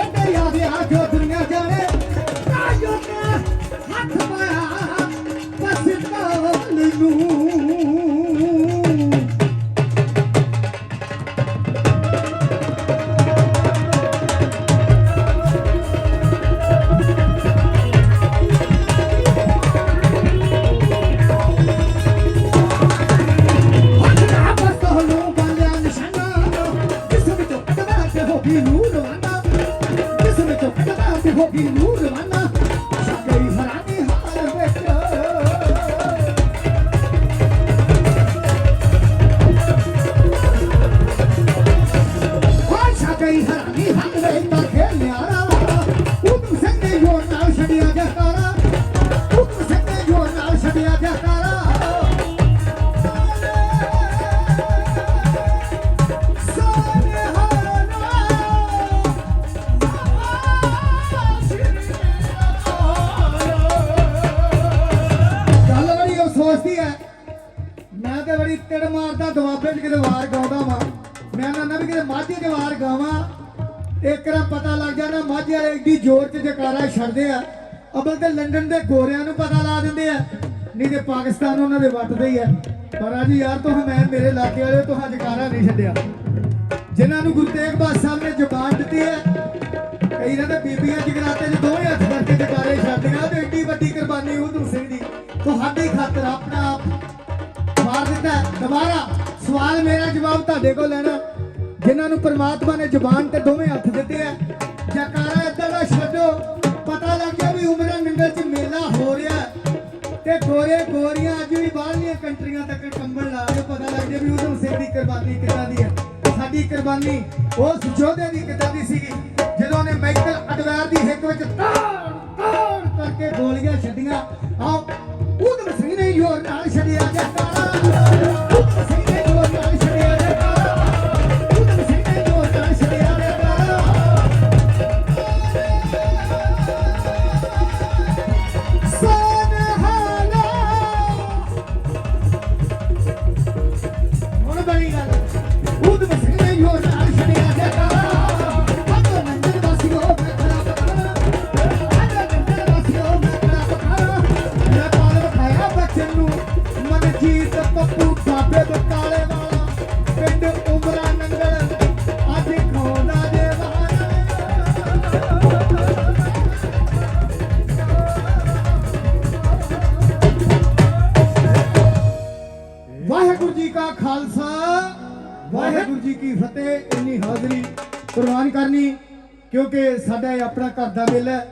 Yeah, yeah, yeah. ਤਿੜ ਦੁਆਬੇ 'ਚ ਕਿਤੇ ਵਾਰ ਗਾਉਂਦਾ ਵਾਂ। ਮੈਂ ਨਾ ਵੀ ਕਿਤੇ ਮਾਝੇ 'ਚ ਵਾਰ ਗਾਵਾਂ। ਇੱਕ ਪਤਾ ਲੱਗ ਜਾਣਾ ਮਾਝੇ ਵਾਲੇ ਏਡੀ ਜ਼ੋਰ 'ਚ ਜਕਾਰਾ ਛੱਡਦੇ ਆ। ਅਬਲ ਤੇ ਲੰਡਨ ਦੇ ਗੋਰਿਆਂ ਨੂੰ ਪਤਾ ਲਾ ਦਿੰਦੇ ਆ। ਨਹੀਂ ਤੇ ਪਾਕਿਸਤਾਨ ਉਹਨਾਂ ਦੇ ਵੱਟਦੇ ਹੀ ਆ। ਪਰ ਅੱਜ ਯਾਰ ਤੁਸੀਂ ਮੈਂ ਮੇਰੇ ਇਲਾਕੇ ਵਾਲੇ ਤੁਹਾਂ ਜਕਾਰਾ ਨਹੀਂ ਛੱਡਿਆ। ਜਿਨ੍ਹਾਂ ਨੂੰ ਗੁਰੂ ਤੇਗ ਬਹਾਦਰ ਸਾਹਿਬ ਨੇ ਜ਼ੁਬਾਨ ਦਿੱਤੀ ਹੈ, ਕਈ ਨਾ ਤਾਂ ਬੀਬੀਆਂ ਜਗਰਾਤੇ 'ਚ ਦੋਵੇਂ ਹੱਥ ਕਰਕੇ ਜਕਾਰੇ ਛੱਡਦੀਆਂ ਤੇ ਏਡੀ ਵੱਡੀ ਕੁਰਬਾਨੀ ਉਹ ਸਿੰਘ ਦੀ। ਤੁਹਾਡੀ ਖਾਤਰ ਆਪਣਾ ਆਪ ਮਾਰ ਦਿੱਤਾ। ਦੁਬਾਰਾ ਸਵਾਲ ਮੇਰਾ, ਜਵਾਬ ਤੁਹਾਡੇ ਕੋਲ ਲੈਣਾ। ਜਿਨ੍ਹਾਂ ਨੂੰ ਪ੍ਰਮਾਤਮਾ ਨੇ ਜ਼ੁਬਾਨ ਤੇ ਦੋਵੇਂ ਹੱਥ ਦਿੱਤੇ ਆ। ਜਕਾਰਾ ਇੱਦਾਂ ਦਾ ਛੱਡੋ। ਪਤਾ ਲੱਗ ਵੀ ਉਮਰਾਂ ਨੰਗਲ 'ਚ ਮੇਲਾ ਹੋ ਰਿਹਾ। ਤੇ ਗੋਰੇ ਗੋਰੀਆਂ ਅੱਜ ਵੀ ਬਾਹਰਲੀਆਂ ਕੰਟਰੀਆਂ ਤੱਕ ਕੰਬਲ ਲਾ ਕੇ ਪਤਾ ਲੱਗ ਗਿਆ ਵੀ ਉਧਮ ਸਿੰਘ ਦੀ ਕੁਰਬਾਨੀ ਕਿੱਦਾਂ ਦੀ ਹੈ ਸਾਡੀ ਕੁਰਬਾਨੀ ਉਸ ਯੋਧੇ ਦੀ ਕਿੱਦਾਂ ਦੀ ਸੀਗੀ, ਜਦੋਂ ਉਹਨੇ ਮਾਈਕਲ ਅਡਵੈਰ ਦੀ ਹਿੱਕ ਵਿੱਚ ਤਾੜ ਤਾੜ ਕਰਕੇ ਗੋਲੀਆਂ ਛੱਡੀਆਂ। ਆ ਉਧਮ ਨਾਲ ਛੱਡਿਆ ਜੱਟਾਰਾ ਕਿਉਂਕਿ ਸਾਡਾ ਇਹ ਆਪਣਾ ਘਰ ਦਾ ਬਿੱਲ ਹੈ।